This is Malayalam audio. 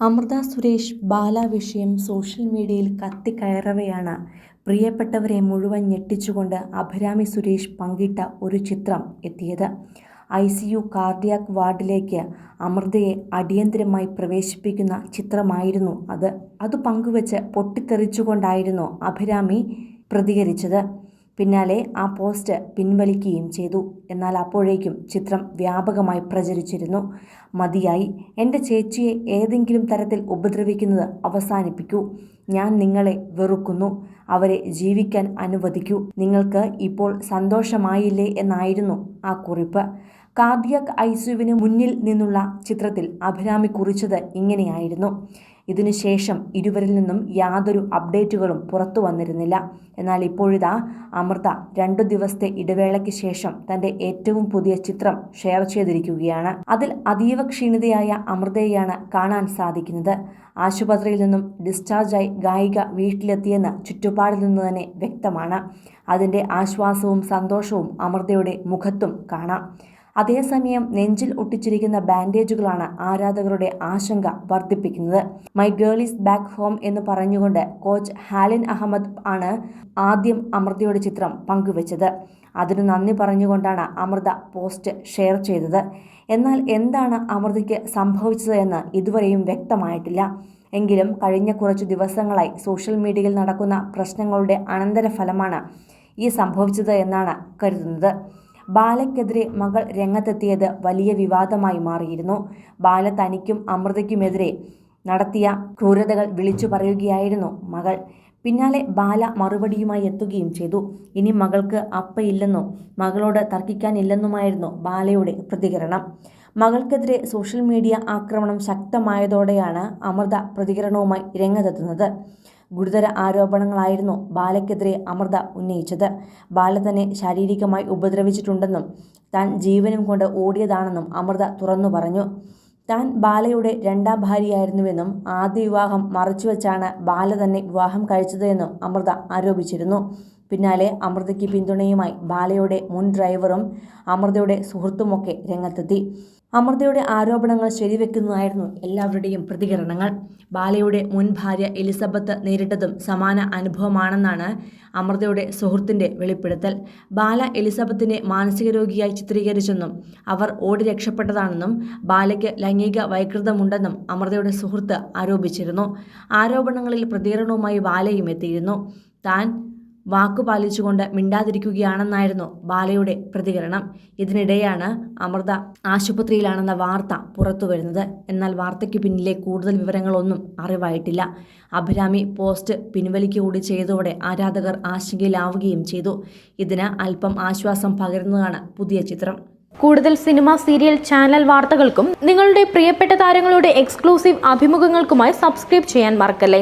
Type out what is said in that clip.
അമൃത സുരേഷ് ബാല വിഷയം സോഷ്യൽ മീഡിയയിൽ കത്തിക്കയറവെയാണ്. പ്രിയപ്പെട്ടവരെ മുഴുവൻ ഞെട്ടിച്ചുകൊണ്ട് അഭിരാമി സുരേഷ് പങ്കിട്ട ഒരു ചിത്രം എത്തിയത്. ഐ സി യു കാർഡിയാക് വാർഡിലേക്ക് അമൃതയെ അടിയന്തരമായി പ്രവേശിപ്പിക്കുന്ന ചിത്രമായിരുന്നു അത്. അത് പങ്കുവച്ച് പൊട്ടിത്തെറിച്ചുകൊണ്ടായിരുന്നു അഭിരാമി പ്രതികരിച്ചത്. പിന്നാലെ ആ പോസ്റ്റ് പിൻവലിക്കുകയും ചെയ്തു. എന്നാൽ അപ്പോഴേക്കും ചിത്രം വ്യാപകമായി പ്രചരിച്ചിരുന്നു. മതിയായി. എന്റെ ചേച്ചിയെ ഏതെങ്കിലും തരത്തിൽ ഉപദ്രവിക്കുന്നത് അവസാനിപ്പിക്കൂ. ഞാൻ നിങ്ങളെ വെറുക്കുന്നു. അവരെ ജീവിക്കാൻ അനുവദിക്കൂ. നിങ്ങൾക്ക് ഇപ്പോൾ സന്തോഷമായില്ലേ എന്നായിരുന്നു ആ കുറിപ്പ്. കാർഡിയക് ഐസുവിന് മുന്നിൽ നിന്നുള്ള ചിത്രത്തിൽ അഭിരാമി കുറിച്ചത് ഇങ്ങനെയായിരുന്നു. ഇതിനുശേഷം ഇരുവരിൽ നിന്നും യാതൊരു അപ്ഡേറ്റുകളും പുറത്തു വന്നിരുന്നില്ല. എന്നാൽ ഇപ്പോഴിതാ അമൃത രണ്ടു ദിവസത്തെ ഇടവേളയ്ക്ക് ശേഷം തന്റെ ഏറ്റവും പുതിയ ചിത്രം ഷെയർ ചെയ്തിരിക്കുകയാണ്. അതിൽ അതീവ ക്ഷീണിതയായ അമൃതയെയാണ് കാണാൻ സാധിക്കുന്നത്. ആശുപത്രിയിൽ നിന്നും ഡിസ്ചാർജായി ഗായിക വീട്ടിലെത്തിയെന്ന് ചുറ്റുപാടിൽ നിന്ന് തന്നെ വ്യക്തമാണ്. അതിന്റെ ആശ്വാസവും സന്തോഷവും അമൃതയുടെ മുഖത്തും കാണാം. അതേസമയം നെഞ്ചിൽ ഒട്ടിച്ചിരിക്കുന്ന ബാൻഡേജുകളാണ് ആരാധകരുടെ ആശങ്ക വർദ്ധിപ്പിക്കുന്നത്. My girl is back home എന്ന് പറഞ്ഞുകൊണ്ട് കോച്ച് ഹാലിൻ അഹമ്മദ് ആണ് ആദ്യം അമൃതയുടെ ചിത്രം പങ്കുവച്ചത്. അതിനു നന്ദി പറഞ്ഞുകൊണ്ടാണ് അമൃത പോസ്റ്റ് ഷെയർ ചെയ്തത്. എന്നാൽ എന്താണ് അമൃതയ്ക്ക് സംഭവിച്ചത് എന്ന് ഇതുവരെയും വ്യക്തമായിട്ടില്ല. എങ്കിലും കഴിഞ്ഞ കുറച്ചു ദിവസങ്ങളായി സോഷ്യൽ മീഡിയയിൽ നടക്കുന്ന പ്രശ്നങ്ങളുടെ അനന്തരഫലമാണ് ഈ സംഭവിച്ചത് എന്നാണ് കരുതുന്നത്. ബാലയ്ക്കെതിരെ മകൾ രംഗത്തെത്തിയത് വലിയ വിവാദമായി മാറിയിരുന്നു. ബാല തനിക്കും അമൃതയ്ക്കുമെതിരെ നടത്തിയ ക്രൂരതകൾ വിളിച്ചു പറയുകയായിരുന്നു മകൾ. പിന്നാലെ ബാല മറുപടിയുമായി എത്തുകയും ചെയ്തു. ഇനി മകൾക്ക് അപ്പയില്ലെന്നോ മകളോട് തർക്കിക്കാനില്ലെന്നുമായിരുന്നു ബാലയുടെ പ്രതികരണം. മകൾക്കെതിരെ സോഷ്യൽ മീഡിയ ആക്രമണം ശക്തമായതോടെയാണ് അമൃത പ്രതികരണവുമായി രംഗത്തെത്തുന്നത്. ഗുരുതര ആരോപണങ്ങളായിരുന്നു ബാലയ്ക്കെതിരെ അമൃത ഉന്നയിച്ചത്. ബാല തന്നെ ശാരീരികമായി ഉപദ്രവിച്ചിട്ടുണ്ടെന്നും താൻ ജീവനും കൊണ്ട് ഓടിയതാണെന്നും അമൃത തുറന്നു പറഞ്ഞു. താൻ ബാലയുടെ രണ്ടാം ഭാര്യയായിരുന്നുവെന്നും ആദ്യ വിവാഹം മറച്ചുവെച്ചാണ് ബാല തന്നെ വിവാഹം കഴിച്ചതെന്നും അമൃത ആരോപിച്ചിരുന്നു. പിന്നാലെ അമൃതയ്ക്ക് പിന്തുണയുമായി ബാലയുടെ മുൻ ഡ്രൈവറും അമൃതയുടെ സുഹൃത്തുമൊക്കെ രംഗത്തെത്തി. അമൃതയുടെ ആരോപണങ്ങൾ ശരിവെക്കുന്നതായിരുന്നു എല്ലാവരുടെയും പ്രതികരണങ്ങൾ. ബാലയുടെ മുൻ ഭാര്യ എലിസബത്ത് നേരിട്ടതും സമാന അനുഭവമാണെന്നാണ് അമൃതയുടെ സുഹൃത്തിന്റെ വെളിപ്പെടുത്തൽ. ബാല എലിസബത്തിനെ മാനസിക രോഗിയായി ചിത്രീകരിച്ചെന്നും അവർ ഓടി രക്ഷപ്പെട്ടതാണെന്നും ബാലയ്ക്ക് ലൈംഗിക വൈകൃതമുണ്ടെന്നും അമൃതയുടെ സുഹൃത്ത് ആരോപിച്ചിരുന്നു. ആരോപണങ്ങളിൽ പ്രതികരണവുമായി ബാലയും എത്തിയിരുന്നു. താൻ വാക്കുപാലിച്ചുകൊണ്ട് മിണ്ടാതിരിക്കുകയാണെന്നായിരുന്നു ബാലയുടെ പ്രതികരണം. ഇതിനിടെയാണ് അമൃത ആശുപത്രിയിലാണെന്ന വാർത്ത പുറത്തുവരുന്നത് എന്നാൽ വാർത്തയ്ക്ക് പിന്നിലെ കൂടുതൽ വിവരങ്ങളൊന്നും അറിവായിട്ടില്ല. അഭിരാമി പോസ്റ്റ് പിൻവലിക്കുകൂടി ചെയ്തതോടെ ആരാധകർ ആശങ്കയിലാവുകയും ചെയ്തു. ഇതിന് അല്പം ആശ്വാസം പകരുന്നതാണ് പുതിയ ചിത്രം. കൂടുതൽ സിനിമ സീരിയൽ ചാനൽ വാർത്തകൾക്കും നിങ്ങളുടെ പ്രിയപ്പെട്ട താരങ്ങളുടെ എക്സ്ക്ലൂസീവ് അഭിമുഖങ്ങൾക്കുമായി സബ്സ്ക്രൈബ് ചെയ്യാൻ മറക്കല്ലേ?